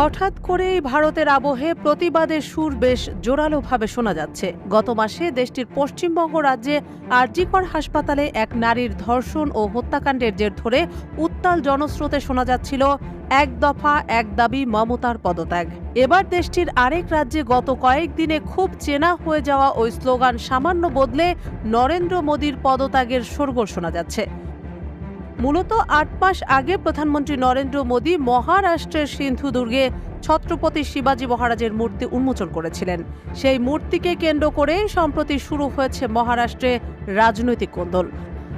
হঠাৎ করেই ভারতের আবহে প্রতিবাদের সুর বেশ জোরালোভাবে শোনা যাচ্ছে। গত মাসে দেশটির পশ্চিমবঙ্গ রাজ্যে আরজিকর হাসপাতালে এক নারীর ধর্ষণ ও হত্যাকাণ্ডের জের ধরে উত্তাল জনস্রোতে শোনা যাচ্ছিল, এক দফা, এক দাবি, মমতার পদত্যাগ। এবার দেশটির আরেক রাজ্যে গত কয়েকদিনে খুব চেনা হয়ে যাওয়া ওই স্লোগান সামান্য বদলে নরেন্দ্র মোদীর পদত্যাগের শোরগোল শোনা যাচ্ছে। মূলত আট মাস আগে প্রধানমন্ত্রী নরেন্দ্র মোদী মহারাষ্ট্রের সিন্ধু দুর্গে ছত্রপতি শিবাজী মহারাজের মূর্তি উন্মোচন করেছিলেন। সেই মূর্তিকে কেন্দ্র করেই সম্প্রতি শুরু হয়েছে মহারাষ্ট্রে রাজনৈতিক কোন্দল।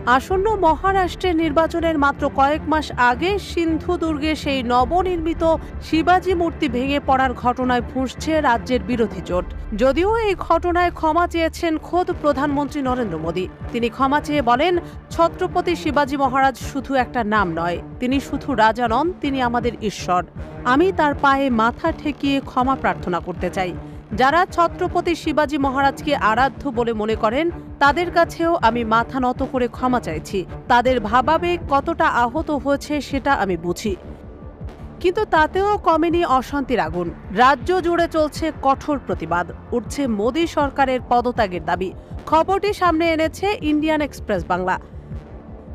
আসন্ন মহারাষ্ট্রের নির্বাচনের মাত্র কয়েক মাস আগে সিন্ধু দুর্গে সেই নবনির্মিত শিবাজী মূর্তি ভেঙে পড়ার ঘটনায় ফুঁসছে রাজ্যের বিরোধী জোট। যদিও এই ঘটনায় ক্ষমা চেয়েছেন খোদ প্রধানমন্ত্রী নরেন্দ্র মোদী। তিনি ক্ষমা চেয়ে বলেন, ছত্রপতি শিবাজী মহারাজ শুধু একটা নাম নয়, তিনি শুধু রাজা নন, তিনি আমাদের ঈশ্বর। আমি তার পায়ে মাথা ঠেকিয়ে ক্ষমা প্রার্থনা করতে চাই। যারা ছত্রপতি শিবাজী মহারাজকে আরাধ্য বলে মনে করেন, তাদের কাছেও আমি মাথা নত করে ক্ষমা চাইছি। তাদের ভাবাবেগ কতটা আহত হয়েছে সেটা আমি বুঝি। কিন্তু তাতেও কমেনি অশান্তির আগুন। রাজ্য জুড়ে চলছে কঠোর প্রতিবাদ, উঠছে মোদী সরকারের পদত্যাগের দাবি। খবরটি সামনে এনেছে ইন্ডিয়ান এক্সপ্রেস বাংলা।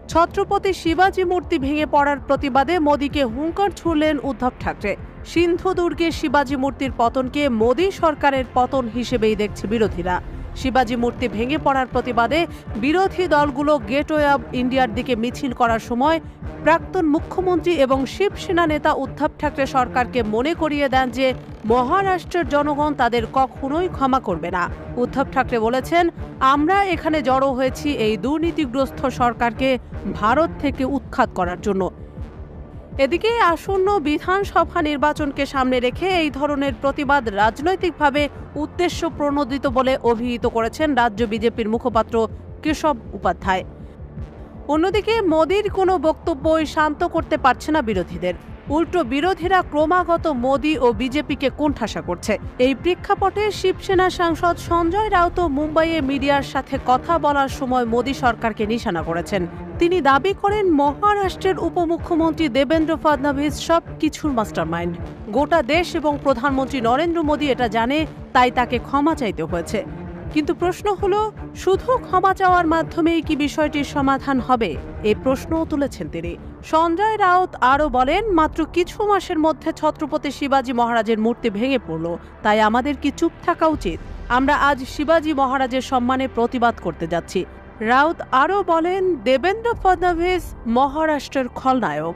ছত্রপতি শিবাজী মূর্তি ভেঙে পড়ার প্রতিবাদে মোদীকে হুঙ্কার ছুড়লেন উদ্ধব ঠাকরে। সিন্ধু দুর্গে শিবাজী মূর্তির পতনকে মোদী সরকারের পতন হিসেবেই দেখছে বিরোধীরা। শিবাজী মূর্তি ভেঙে পড়ার প্রতিবাদে বিরোধী দলগুলো গেটওয়ে অব ইন্ডিয়ার দিকে মিছিল করার সময় প্রাক্তন মুখ্যমন্ত্রী এবং শিবসেনা নেতা উদ্ধব ঠাকরে সরকারকে মনে করিয়ে দেন যে মহারাষ্ট্রের জনগণ তাদের কখনোই ক্ষমা করবে না। উদ্ধব ঠাকরে বলেছেন, আমরা এখানে জড়ো হয়েছি এই দুর্নীতিগ্রস্ত সরকারকে ভারত থেকে উৎখাত করার জন্য। এদিকে আসন্ন বিধানসভা নির্বাচনকে সামনে রেখে এই ধরনের প্রতিবাদ রাজনৈতিকভাবে উদ্দেশ্য প্রণোদিত বলে অভিহিত করেছেন রাজ্য বিজেপির মুখপাত্র কেশব উপাধ্যায়। অন্যদিকে মোদির কোনো বক্তব্যই শান্ত করতে পারছে না বিরোধীদের। উল্টো বিরোধীরা ক্রমাগত মোদী ও বিজেপিকে কোণঠাসা করছে। এই প্রেক্ষাপটে শিবসেনা সাংসদ সঞ্জয় রাউত মুম্বাইয়ে মিডিয়ার সাথে কথা বলার সময় মোদী সরকারকে নিশানা করেছেন। তিনি দাবি করেন, মহারাষ্ট্রের উপমুখ্যমন্ত্রী দেবেন্দ্র ফডনভিস সব কিছুর মাস্টারমাইন্ড। গোটা দেশ এবং প্রধানমন্ত্রী নরেন্দ্র মোদী এটা জানে, তাই তাকে ক্ষমা চাইতে হয়েছে। কিন্তু প্রশ্ন হলো, শুধু ক্ষমা চাওয়ার মাধ্যমেই কি বিষয়টির সমাধান হবে? এ প্রশ্নও তুলেছেন তিনি। সঞ্জয় রাউত আরও বলেন, মাত্র কিছু মাসের মধ্যে ছত্রপতি শিবাজী মহারাজের মূর্তি ভেঙে পড়ল। তাই আমাদের কি চুপ থাকা উচিত? আমরা আজ শিবাজী মহারাজের সম্মানে প্রতিবাদ করতে যাচ্ছি। রাউত আরও বলেন, দেবেন্দ্র ফডনভিস মহারাষ্ট্রের খলনায়ক।